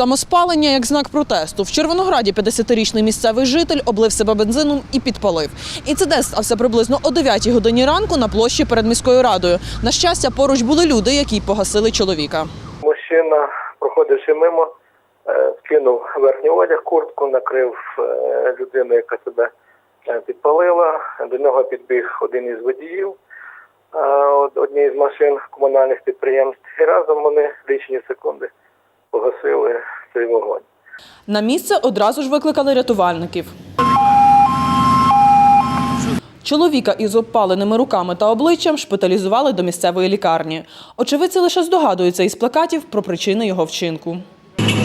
Самоспалення як знак протесту. В Червонограді 50-річний місцевий житель облив себе бензином і підпалив. Інцидент стався приблизно о 9 годині ранку на площі перед міською радою. На щастя, поруч були люди, які погасили чоловіка. Мужчина, проходивши мимо, е, скинув верхній одяг, куртку, накрив е, людину, яка себе е, підпалила. До нього підбіг один із водіїв однієї з машин комунальних підприємств. І разом вони лічені секунди погасили цей вогонь. На місце одразу ж викликали рятувальників. Чоловіка із обпаленими руками та обличчям шпиталізували до місцевої лікарні. Очевидці лише здогадуються із плакатів про причини його вчинку.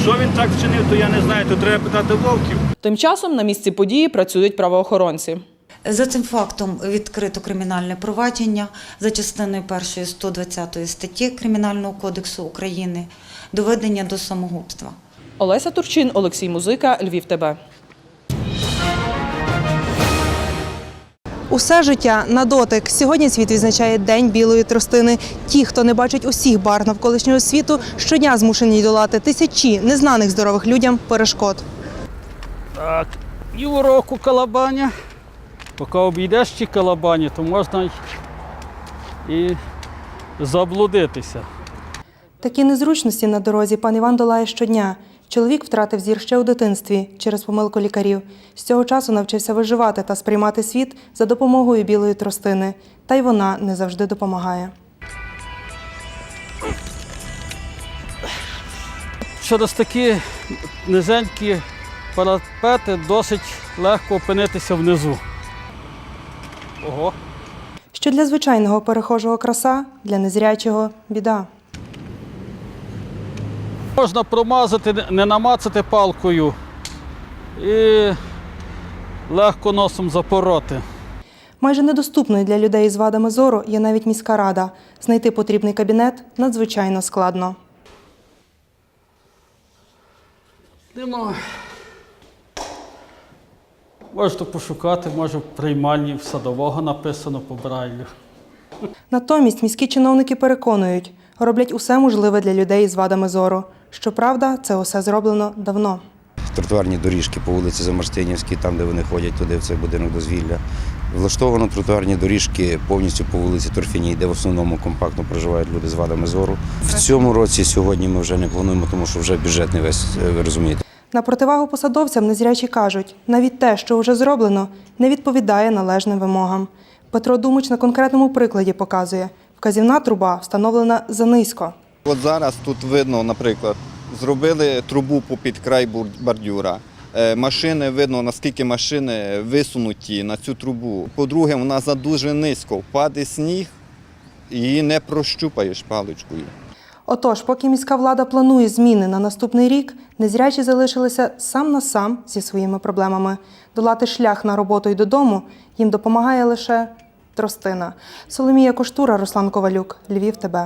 Що він так вчинив, то я не знаю, то треба питати вовків. Тим часом на місці події працюють правоохоронці. За цим фактом відкрито кримінальне провадження за частиною першої 120 статті Кримінального кодексу України доведення до самогубства. Олеся Турчин, Олексій Музика, Львів ТБ. Усе життя на дотик. Сьогодні світ відзначає День білої тростини. Ті, хто не бачить усіх бар навколишнього світу, щодня змушені долати тисячі незнаних здорових людям перешкод. Так, і уроку калабаня. Поки обійдеш ті калабані, то можна й і заблудитися. Такі незручності на дорозі пан Іван долає щодня. Чоловік втратив зір ще у дитинстві через помилку лікарів. З цього часу навчився виживати та сприймати світ за допомогою білої тростини. Та й вона не завжди допомагає. Через такі низенькі парапети досить легко опинитися внизу. Ого. Що для звичайного перехожого краса, для незрячого біда. Можна промазати, не намацати палкою і легко носом запороти. Майже недоступною для людей з вадами зору є навіть міська рада. Знайти потрібний кабінет надзвичайно складно. Ну, можете пошукати, може в приймальні в садового написано по брайлю. Натомість міські чиновники переконують, роблять усе можливе для людей з вадами зору. Щоправда, це усе зроблено давно. тротуарні доріжки по вулиці Замарстинівській, там, де вони ходять туди, в цей будинок дозвілля. Влаштовано тротуарні доріжки повністю по вулиці Торфяній, де в основному компактно проживають люди з вадами зору. В цьому році сьогодні ми вже не плануємо, тому що вже бюджет не весь, е, ви розумієте. На противагу посадовцям незрячі кажуть, навіть те, що вже зроблено, не відповідає належним вимогам. Петро Думич на конкретному прикладі показує, вказівна труба встановлена занизько. От зараз тут видно, наприклад, зробили трубу попід край бордюра. Е, Машини видно, наскільки машини висунуті на цю трубу. По-друге, вона за дуже низько. Впаде сніг, її не прощупаєш паличкою. Отож, поки міська влада планує зміни на наступний рік, незрячі залишилися сам на сам зі своїми проблемами. Долати шлях на роботу і додому їм допомагає лише тростина. Соломія Коштура, Руслан Ковалюк, Львів ТБ.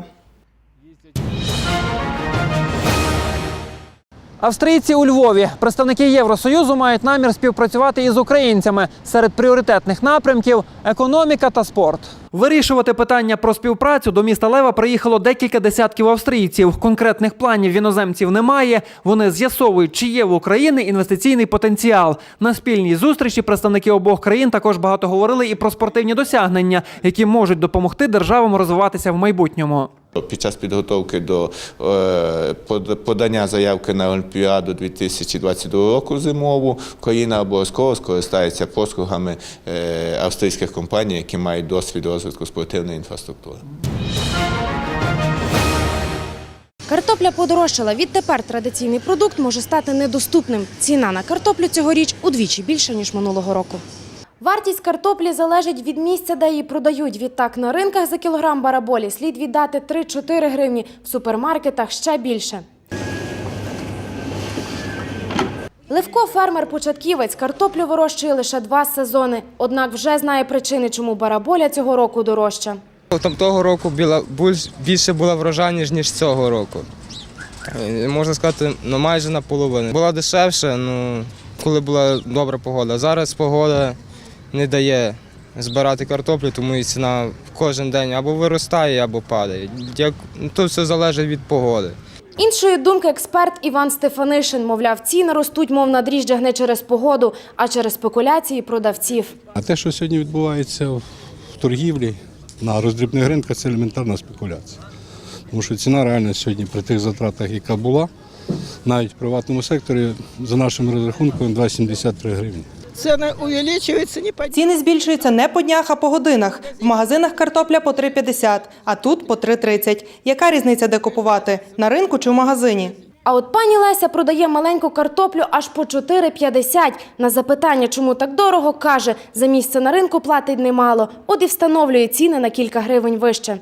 Австрійці у Львові, представники Євросоюзу, мають намір співпрацювати із українцями серед пріоритетних напрямків економіка та спорт. Вирішувати питання про співпрацю до міста Лева приїхало декілька десятків австрійців. Конкретних планів іноземців немає. Вони з'ясовують, чи є в Україні інвестиційний потенціал. На спільній зустрічі представники обох країн також багато говорили і про спортивні досягнення, які можуть допомогти державам розвиватися в майбутньому. Під час підготовки до е, подання заявки на Олімпіаду 2022 року зимову Україна обов'язково скористається послугами е, австрійських компаній, які мають досвід розвитку спортивної інфраструктури. Картопля подорожчала. Відтепер традиційний продукт може стати недоступним. Ціна на картоплю цьогоріч удвічі більша, ніж минулого року. Вартість картоплі залежить від місця, де її продають. Відтак на ринках за кілограм бараболі слід віддати 3-4 гривні, в супермаркетах ще більше. Левко фермер-початківець картоплю вирощує лише два сезони. Однак вже знає причини, чому бараболя цього року дорожча. Там того року більше була врожайність, ніж цього року. Е, Можна сказати, ну майже наполовину. Була дешевше, ну коли була добра погода. Зараз погода не дає збирати картоплю, тому і ціна кожен день або виростає, або падає. Як, тут все залежить від погоди. Іншої думки експерт Іван Стефанишин, мовляв, ціни ростуть, мов на дріжджах не через погоду, а через спекуляції продавців. А те, що сьогодні відбувається в торгівлі на роздрібних ринках, це елементарна спекуляція. Тому що ціна реально сьогодні при тих затратах, яка була, навіть в приватному секторі, за нашим розрахунком 2,73 гривні. Ціни увеличуються не по Ціни збільшуються не по днях, а по годинах. В магазинах картопля по 3,50, а тут по 3,30. Яка різниця, де купувати? На ринку чи в магазині? А от пані Леся продає маленьку картоплю аж по 4,50. На запитання, чому так дорого, каже, за місце на ринку платить немало. От і встановлює ціни на кілька гривень вище.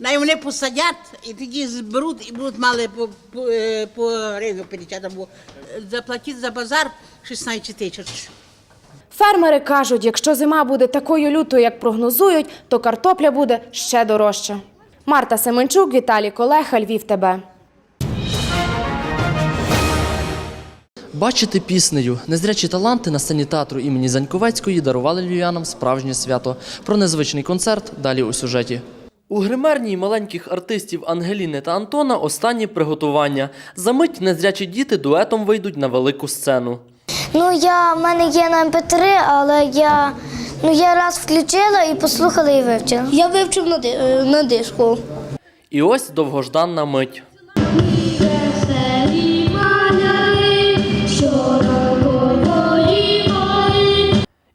Най вони посадять і тоді зберуть і будуть мали по, по, е, по гривню 50 або е, заплатити за базар 16 тисяч. Фермери кажуть, якщо зима буде такою лютою, як прогнозують, то картопля буде ще дорожча. Марта Семенчук, Віталій Колеха, Львів ТБ. Бачити піснею. Незрячі таланти на сцені театру імені Заньковецької дарували львів'янам справжнє свято. Про незвичний концерт далі у сюжеті. У гримерній маленьких артистів Ангеліни та Антона останні приготування. За мить незрячі діти дуетом вийдуть на велику сцену. Ну, я в мене є на МП3, але я, ну, я раз включила і послухала і вивчила. Я вивчив на, ди- на диску. І ось довгожданна мить.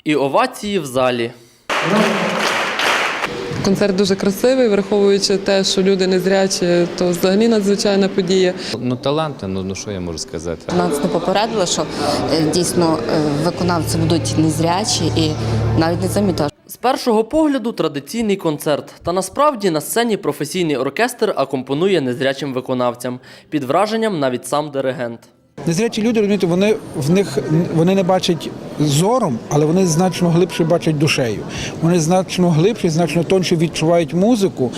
І овації в залі. Концерт дуже красивий, враховуючи те, що люди незрячі, то взагалі надзвичайна подія. Ну, таланти, ну, ну що я можу сказати? Нас не попередили, що е, дійсно е, виконавці будуть незрячі і навіть не замітили. З першого погляду традиційний концерт. Та насправді на сцені професійний оркестр акомпонує незрячим виконавцям. Під враженням навіть сам диригент. Незрячі люди, розумієте, вони в них вони не бачать зором, але вони значно глибше бачать душею. Вони значно глибше, значно тонше відчувають музику,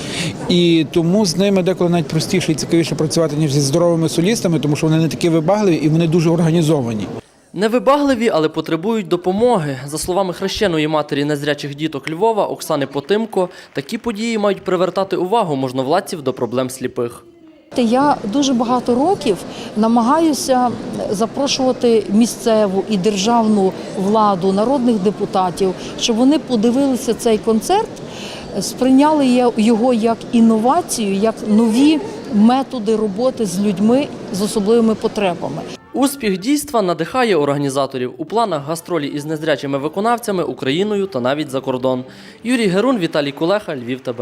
і тому з ними деколи навіть простіше і цікавіше працювати ніж зі здоровими солістами, тому що вони не такі вибагливі і вони дуже організовані. Невибагливі, але потребують допомоги. За словами хрещеної матері незрячих діток Львова Оксани Потимко, такі події мають привертати увагу можновладців до проблем сліпих. Я дуже багато років намагаюся запрошувати місцеву і державну владу, народних депутатів, щоб вони подивилися цей концерт, сприйняли його як інновацію, як нові методи роботи з людьми з особливими потребами. Успіх дійства надихає організаторів у планах гастролі із незрячими виконавцями Україною та навіть за кордон. Юрій Герун, Віталій Кулеха, Львів ТБ.